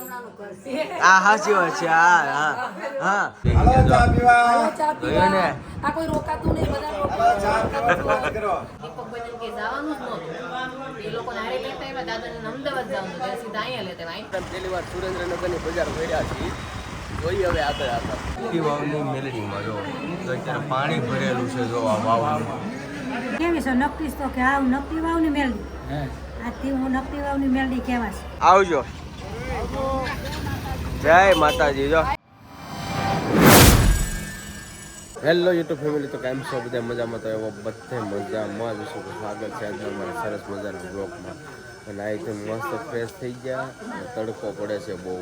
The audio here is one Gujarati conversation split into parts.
આ હાચી વાત છે હા હા હા. હાલો ચા પીવા. ચા જોયું ને? આ કોઈ રોકાતું નહીં બધા હાલો ચા પીવા વાત કરો દીપક બહેન કે જવાનું જ નહોતું એ લોકો નારે લેતા આવ્યા દાદાને અમદાવાદ જવાનું ત્યારે સીધા અહીંયા લેતા આવ્યા પહેલી વાર સુરેન્દ્રનગરની બજાર ફર્યા છીએ. જોઈએ હવે આગળ આગળ. ઈ વાવની મેલડીમાં જો અત્યારે પાણી ભરેલું છે જો આ કેવી છે? નકલી તો કે આવ નક્કી વાવની મેલડી. આથી હું નકલી વાવની મેલડી કહેવા છે? આવજો. જય માતાજી, જો. હેલો યુટ્યુબ ફેમિલી તો કેમ છો? બધા મજામાં? તો એવો બધે મજામાં જ છું. સ્વાગત છે આજે અમારા સરસ મજાના બ્લોકમાં અને આ તો મસ્ત ફ્રેશ થઈ ગયા. તડકો પડે છે બહુ.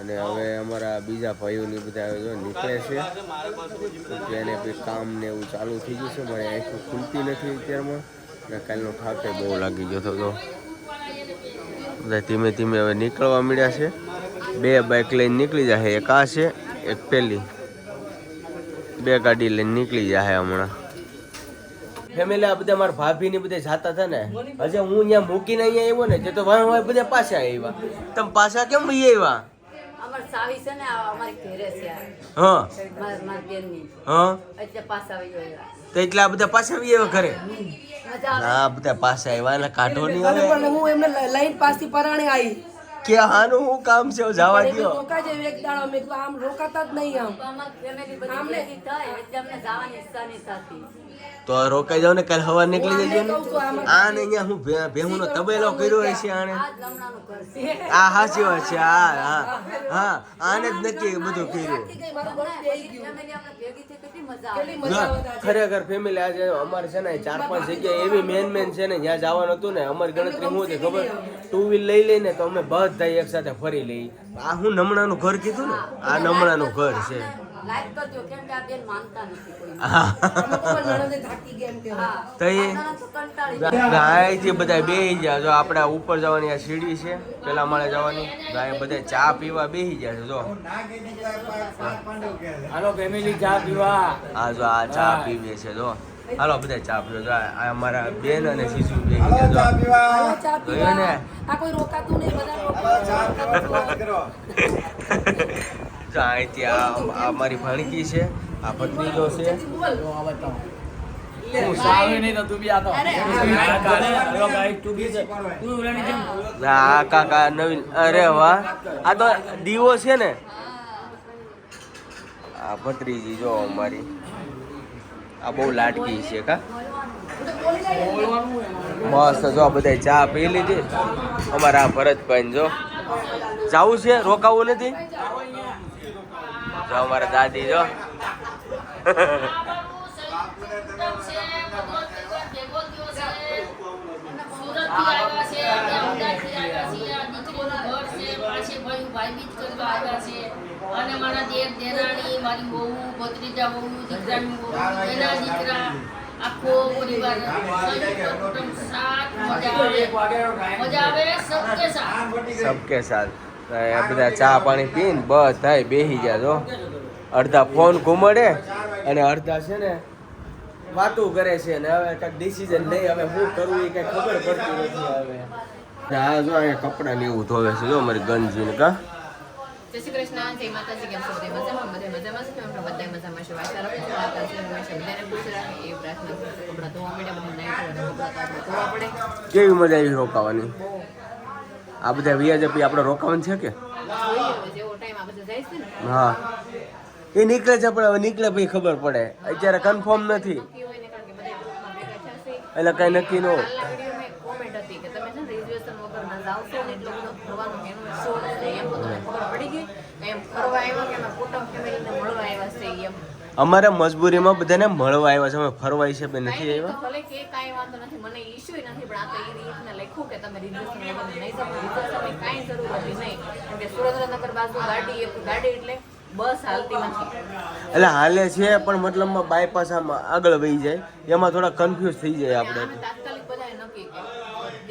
અને હવે અમારા બીજા ભાઈઓની બધા નીકળે છે. એને બી કામ ને એવું ચાલુ થઈ ગયું છે. મારી આંખો ખુલતી નથી અત્યારમાં. અને કાલનો થાકે બહુ લાગી ગયો હતો બધા ધીમે ધીમે હવે નીકળવા મળ્યા છે. બે બાઇક લઈને નીકળી જશે એક આ છે એક પેલી. બે ગાડી લઈને નીકળી જશે હમણાં. ફેમિલી આ બધા મારા ભાભી ને બધા જાતા હતા ને હજે હું અહીંયા મૂકીને અહીંયા આવ્યો ને જે તો વાહ વાહ બધા પાછા આવ્યા. તમે પાછા કેમ ભાઈ આવ્યા. હા. એટલે પાછા આવી એટલા બધા પાછા આવી આવ્યા ઘરે? ના બધા પાસે આવ્યા ને કાઢો નહીં હવે. પણ હું એમને લાઈન પાસથી પરાણે આવી કે હાનું હું કામ છે જવા દો રોકા જે એક દાડો મે આમ રોકાતા જ નહીં આમ. ફેમિલી બધી ભેગી થાય એટલે અમને જવાની ઈચ્છા નહીં થતી. તો રોકાઈ જાવ ને કાલ હવા નીકળી જજો ને. આને અહીંયા હું ભેહું નો તબેલો કર્યો હોય છે આને આ જ ગામડાનું ઘર છે. આ હાચી વાત છે હા હા હા આને જ નક્કી બધું કર્યું. ખરેખર ફેમિલી આજે અમારે છે ને ચાર પાંચ જગ્યાએ એવી મેન મેન છે ને જ્યાં જવાનું હતું ને અમારી ગણતરી શું હતી ખબર? ટુ વ્હીલ લઈ લઈને તો અમે બધા એક સાથે ફરી લઈ. આ હું નમણાનું ઘર કીધું ને? આ નમણાનું ઘર છે. લાઈક કરજો કેમ કે આ બેન માનતા નથી કોઈ. તો મારી નણંદે થાકી ગયા. હા. ગાયથી બધા બેહી ગયા જો આપણે ઉપર જવાની આ સીડી છે પેલા માળે જવાની ગાય બધા ચા પીવા બેહી ગયા છે જો. નાગી દીકરા પા- પાંચ પાંડવ કે છે હાલો ફેમિલી ચા પીવા. આ જો આ ચા પીવે છે જો. હાલો બધા ચા પીવો જો. આ અમારા બેન અને શિશુ બેહી હાલો ચા પીવા. હાલો ને? આ કોઈ રોકાતું નહીં બધા ચા કરો ત્યાં આ આ મારી ભાણકી છે આ ભત્રીજો છે. આ કાકા નવીન અરે વાહ. આ તો દીવો છે ને? આ ભત્રીજી જો અમારી. આ બહુ લાટકી છે કા? મસ્ત જો બધા ચા પી લીધી. અમારા આ ભરતભાઈ જો. જવું છે? રોકાવું નથી? જો અમારા દાદી જો. અને મારા દેર દેરાણી મારી બહુ ભત્રીજા બહુ દીકરાની વહુ એના દીકરા આખો પરિવાર સંયુક્ત કુટુંબ સાથ મજા આવે મજા આવે સબકે સાથ સબકે સાથ. બધા ચા પાણી પીને બધા બેસી ગયા જો. અડધા ફોન ઘુમડે અને અડધા છે ને વાતું કરે છે ને હવે કંઈક ડિસિઝન લઈ હવે શું કરવું એ કંઈ ખબર પડતી નથી હવે. હા જો અહીંયા કપડાં ને એવું ધોવે છે જો અમારી ગંજી ને કા. જય શ્રી કૃષ્ણ જય માતાજી કેમ છો? બધા મજામાં? બધા મજામાં છે? આપણે બધા મજામાં છે? વાંચતા રાખો છો? માતાજી હંમેશા બધાને ખુશ રાખે એ પ્રાર્થના કપડાં ધોવા મળ્યા બધું નહીં કપડાં ધોવા પડે. કેવી મજા આવી રોકાવાની? આ બધા વ્યાજ આપણે રોકાવાનું છે કે? હા. એ નીકળે છે, પણ હવે નીકળે પછી ખબર પડે. અત્યારે કન્ફર્મ નથી. એટલે કઈ નક્કી ન એમ ફરવા આવ્યા કે એમાં કુટુંબ ફેમિલીને મળવા આવ્યા છે એમ. અમારે મજબૂરીમાં બધાને મળવા આવ્યા છે. અમે ફરવા પણ નથી આવ્યા. ભલે કે કાઈ વાંધો નથી મને ઇશ્યુ નથી પણ આ તો એ રીતને લખ્યું કે તમે રિઝર્વેશન નહીં રિઝર્વેશનની કાંઈ જરૂર હતી નહીં. કે સુરેન્દ્રનગર બાજુ ગાડી એક ગાડી એટલે બસ હાલતી નથી. એટલે હાલે છે પણ મતલબમાં બાયપાસ આમ આગળ વહી જાય. એમાં થોડા કન્ફ્યુઝ થઈ જાય આપણે. તાત્કાલિક બધાએ નક્કી કે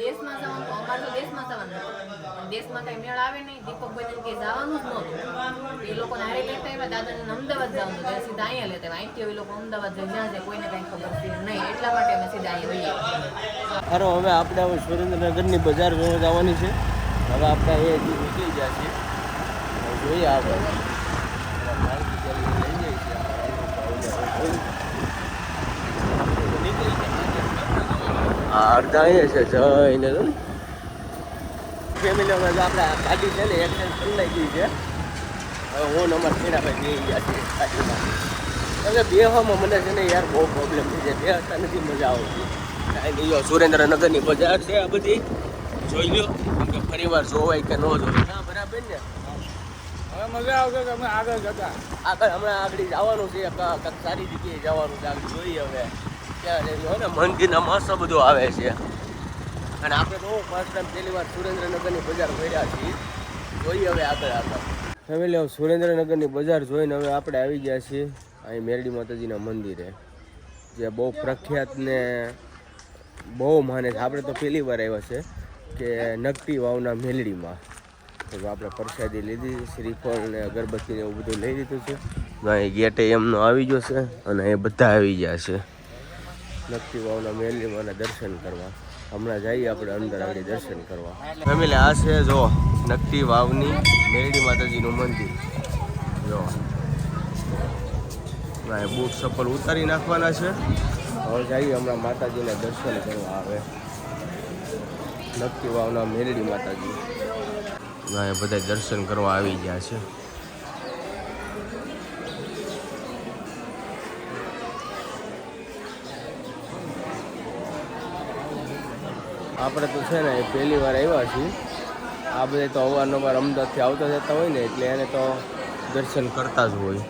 દેશમાં જવાનું અમારે તો દેશમાં જવાનું દેશમાં કઈ મેળ આવે નહીં. દીપકભાઈ કે જવાનું જ નહોતું લોકો હારે લેતા આવ્યા દાદાને અમદાવાદ જવાનું ત્યારે સીધા અહીંયા લેતા આવ્યા. અહીંથી એ લોકો અમદાવાદ જઈ જ્યાં જાય, કોઈને કંઈ ખબર છે નહીં. એટલા માટે અમે સીધા અહીંયા વહીએ અરે હવે આપણે હવે સુરેન્દ્રનગરની બજાર જોવા જવાની છે. હવે આપણે એ ગયા છીએ જોઈએ આપણે અડધા અહીંયા છે. જઈને ફેમિલી આપણે ગાડી છે ને એક્સચેન્જ કરી નાખી છે. હું નંબર થઈને ખેડાભાઈ બે ગાડીમાં એટલે બેવામાં મને છે ને યાર બહુ પ્રોબ્લેમ થઈ જાય બેસતા નથી મજા આવતી. કાંઈ નહીં જો સુરેન્દ્રનગરની બજાર છે આ બધી. જોઈ લો કે ફરી વાર જોવાય કે ન જોવાય. હા બરાબર ને? હવે મજા આવશે કે અમે આગળ જતા? આગળ હમણાં આગળ જવાનું છે કાંક સારી જગ્યાએ જવાનું છે આગળ જોઈએ હવે. ત્યાં ને મંદિરના મસ્ત બધું આવે છે. અને આપણે બહુ ફર્સ્ટ ટાઈમ પહેલી વાર સુરેન્દ્રનગરની બજાર ફર્યા છીએ. જોઈએ હવે આગળ આગળ. ફેમિલી હવે સુરેન્દ્રનગરની બજાર જોઈને હવે આપણે આવી ગયા છીએ. અહીં મેરડી માતાજીના મંદિરે, જે બહુ પ્રખ્યાત ને બહુ માને છે. આપણે તો પહેલી વાર આવ્યા છે કે નકટી વાવના મેલડીમાં. તો આપણે પ્રસાદી લીધી, શ્રીફળ ને અગરબત્તી ને એવું બધું લઈ લીધું છે. અહીં ગેટે એમનો આવી ગયો છે અને એ બધા આવી ગયા છે. નકટી વાવના મેલડીમાંના દર્શન કરવા. હમણાં જઈએ આપણે અંદર આગળ દર્શન કરવા. ફેમિલી, આ છે જો નકટી વાવની મેરડી માતાજીનું મંદિર. જો બૂટ ચપ્પલ ઉતારી નાખવાના છે. હવે જઈએ હમણાં માતાજીના દર્શન કરવા આવે. નકટી વાવના મેરડી માતાજી. બધા દર્શન કરવા આવી ગયા છે. આપણે તો છે ને પહેલી વાર આવ્યા છીએ. આ બધે તો અવારનવાર અમદાવાદથી આવતા જતા હોય ને એટલે એને તો દર્શન કરતા જ હોય.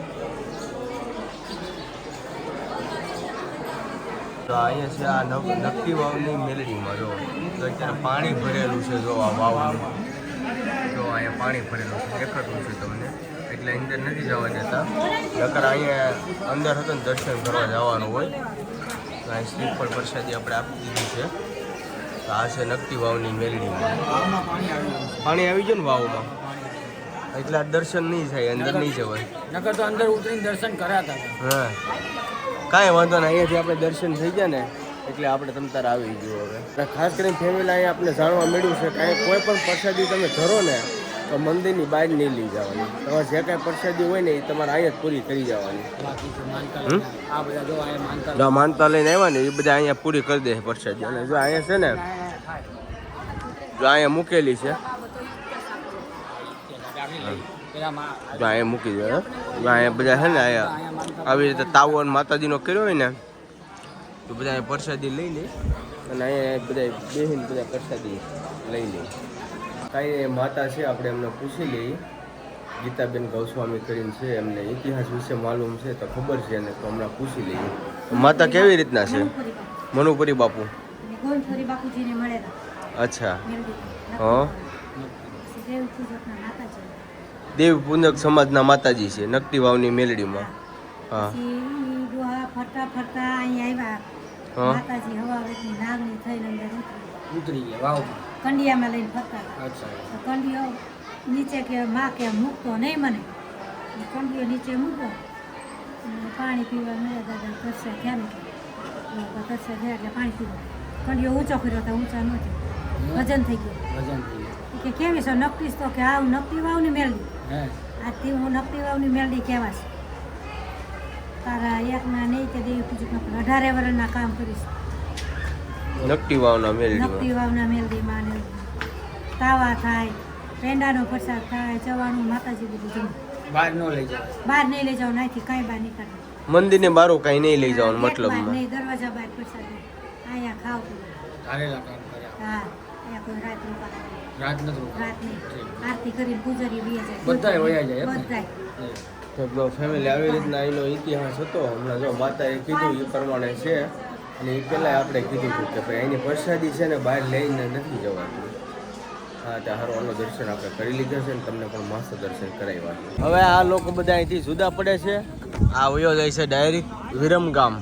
તો અહીંયા છે આ નવ નક્કી વાવની મેલડીમાં જો. તો અત્યારે પાણી ભરેલું છે જો આ વાવમાં જો અહીંયા પાણી ભરેલું છે. દેખાતું છે તમને. એટલે અંદર નથી જવા દેતા. નકર અહીંયા અંદર હતું ને દર્શન કરવા જવાનું હોય. તો અહીં પણ પ્રસાદી આપણે આપી દીધી છે. તો આ છે નકટી વાવની મેલડીમાં. પાણી આવી ગયું ને વાવમાં? એટલે દર્શન નહીં થાય અંદર નહીં જવાય. નકર તો અંદર ઉતરીને દર્શન કરાતા હતા. હા. કાંઈ વાંધો નહીં અહીંયાથી આપણે દર્શન થઈ ગયા ને એટલે આપણે તમ તાર આવી ગયું હવે. ખાસ કરીને ફેમિલી અહીંયા આપણે જાણવા મળ્યું છે કાંઈ કોઈ પણ પ્રસાદી તમે ધરો ને તો મંદિરની બહાર નહીં લઈ જવાની. તમારે જે કાંઈ પ્રસાદી હોય ને એ તમારે અહીંયા જ પૂરી કરી જવાની. જો માનતા લઈને આવ્યા ને એ બધા અહીંયા પૂરી કરી દે પ્રસાદી. અને જો અહીંયા છે ને જો અહીંયા મૂકેલી છે. અહીંયા મૂકી દે અહીંયા બધા છે ને અહીંયા આવી રીતે તાવો માતાજીનો કર્યો હોય ને તો બધા પ્રસાદી લઈ લે. અને અહીંયા બધા બેહીને બધા પ્રસાદી લઈ લે. કાંઈ માતા છે આપણે એમને પૂછી લઈએ. ગીતાબેન ગૌસ્વામી કરીને છે એમને ઇતિહાસ વિશે માલુમ છે તો ખબર છે એને તો હમણાં પૂછી લઈએ. માતા કેવી રીતના છે? મનુપુરી બાપુ. અચ્છા. હા? દેવ પૂજક સમાજના માતાજી છે નકટી વાવની મેલડીમાં. હા. ફરતા ફરતા અહીંયા આવ્યા. હા. માતાજી હવા નાગની થઈને અંદર ઉતરી. ઉતરી ગયા વાવમાં. કંડિયામાં લઈને ફરતા હતા. કંડિયો નીચે કે માં કે મૂકતો નહીં મને. કંડિયો નીચે મૂકો. પાણી પીવા મળ્યા દાદા કરશે ને કે કરશે થયા એટલે પાણી પીવા. કંડિયો ઊંચો કર્યો તો ઊંચા ન થયો. વજન થઈ ગયું. વજન થઈ ગયું. કે કેવી છે નક્કીશ તો કે આ હું નકટી વાવની મેળવી. આથી હું નકટી વાવની મેળવી કહેવા છે તારા એકના નહીં કે દેવી પૂજકના અઢારે વર્ષના કામ કરીશ. નકટી વાવના મેલડીમાં. નકટી વાવના મેલડીમાં ને તાવા થાય પેંડાનો પ્રસાદ થાય જવાનું માતાજી બધું બહાર ન લઈ જાવ બહાર નહીં લઈ જાવ નાથી કાંઈ બહાર નહીં કાઢવું મંદિરને બારો કાંઈ નહીં લઈ જવાનું મતલબ નહીં દરવાજા બહાર પ્રસાદ. અહીંયા ખાવ. ધારેલા કામ કર્યા. હા અહીંયા કોઈ રાત રાત નથી રોકાતા. રાત નહીં. આરતી કરી પૂજારી બી જાય. બધાય વયા જાય બધાય. તો ફેમિલી આવી રીતના એનો ઇતિહાસ હતો. હમણાં જો માતાએ કીધું એ પ્રમાણે છે. અને એ પહેલાં આપણે કીધું હતું કે ભાઈ એની પ્રસાદી છે ને બહાર લઈને નથી જવાનું હા ત્યાં હરવાનો દર્શન આપણે કરી લીધા છે ને તમને પણ મસ્ત દર્શન કરાવ્યા હવે આ લોકો બધા અહીંથી જુદા પડે છે. આ વયો જાય છે ડાયરેક્ટ વિરમગામ.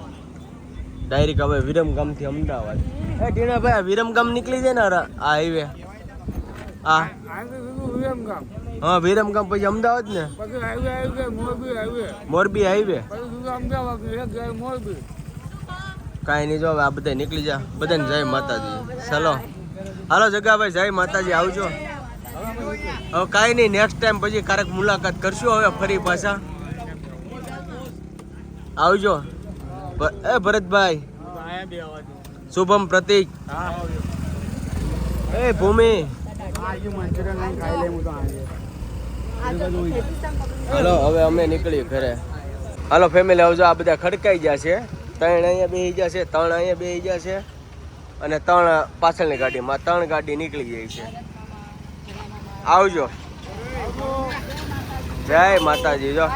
ડાયરેક્ટ હવે વિરમગામથી અમદાવાદ. એ ટીણાભાઈ આ વિરમગામ નીકળી જાય ને આ હાઈવે આ. હા વિરમગામ પછી અમદાવાદ ને? મોરબી હાઈવે કાંઈ નહીં જો આ બધા નીકળી જા. બધાને જય માતાજી. ચાલો. હાલો જગાભાઈ, જય માતાજી, આવજો. હવે કાંઈ નહીં નેક્સ્ટ ટાઈમ પછી ક્યારેક મુલાકાત કરશું હવે ફરી પાછા. આવજો. એ ભરતભાઈ. શુભમ પ્રતિક. એ ભૂમિ. હાલો, હવે અમે નીકળીએ ઘરે. હાલો ફેમિલી આવજો. આ બધા ખડકાઈ ગયા છે. ત્રણ અહીંયા બેસી ગયા છે, ત્રણ અહીંયા બેસી ગયા છે અને ત્રણ પાછળની ગાડીમાં, ત્રણ ગાડી નીકળી ગઈ છે. આવજો. જય માતાજી, જો.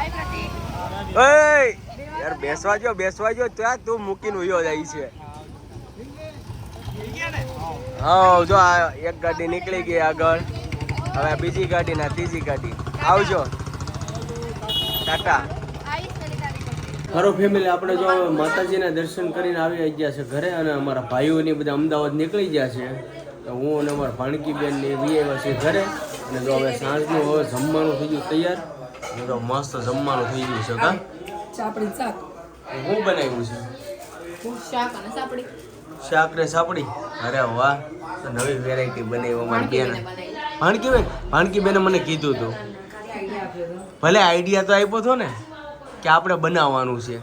યાર, બેસવા જો બેસવા જો ત્યાં તું મૂકીને ઉયો જાય છે. હા જો આ એક ગાડી નીકળી ગઈ આગળ. હવે બીજી ગાડી ના ત્રીજી ગાડી. આવજો. ટાટા. મારો ફેમિલી આપણે જો માતાજીના દર્શન કરીને આવી ગયા છે ઘરે અને અમારા ભાઈઓને બધા અમદાવાદ નીકળી ગયા છે. તો હું અને અમારા ભાણકી બેન ને બી આવ્યા છે ઘરે. અને જો હવે સાંજનું હવે જમવાનું થઈ ગયું તૈયાર. તો મસ્ત જમવાનું થઈ ગયું છે કા? શાક. હું બનાવ્યું છે? શાક અને સાપડી. શાક ને સાપડી? અરે વાહ. તો નવી વેરાયટી બનાવી અમારી બેન બનાવી. ભાણકી બેન ભાણકી બેને મને કીધું હતું ભલે આઈડિયા તો આપ્યો હતો ને. કે આપણે બનાવવાનું છે.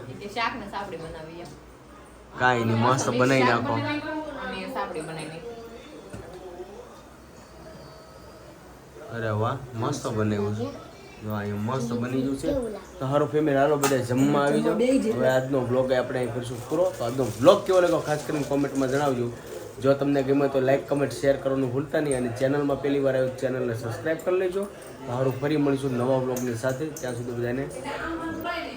કાંઈ નહીં મસ્ત બનાવી નાખો. અને સાપડી બનાવી અરે વાહ મસ્ત બનાવ્યું છે. મસ્ત બની ગયું છે. તો સારું ફેમિલી હાલો બધા જમવા આવી જાઓ. હવે આજનો બ્લોગ આપણે અહીં કરીશું પૂરો. તો આજનો બ્લોગ કેવો લાગ્યો ખાસ કરીને કોમેન્ટમાં જણાવજો. જો તમને ગમે તો લાઈક કમેન્ટ શેર કરવાનું ભૂલતા નહીં અને ચેનલમાં પહેલી વાર આવ્યું ચેનલને સબસ્ક્રાઈબ કરી લેજો. તો સારું ફરી મળીશું નવા બ્લોગની સાથે. ત્યાં સુધી બધાને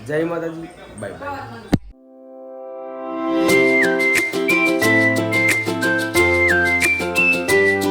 જય માતાજી. Bye bye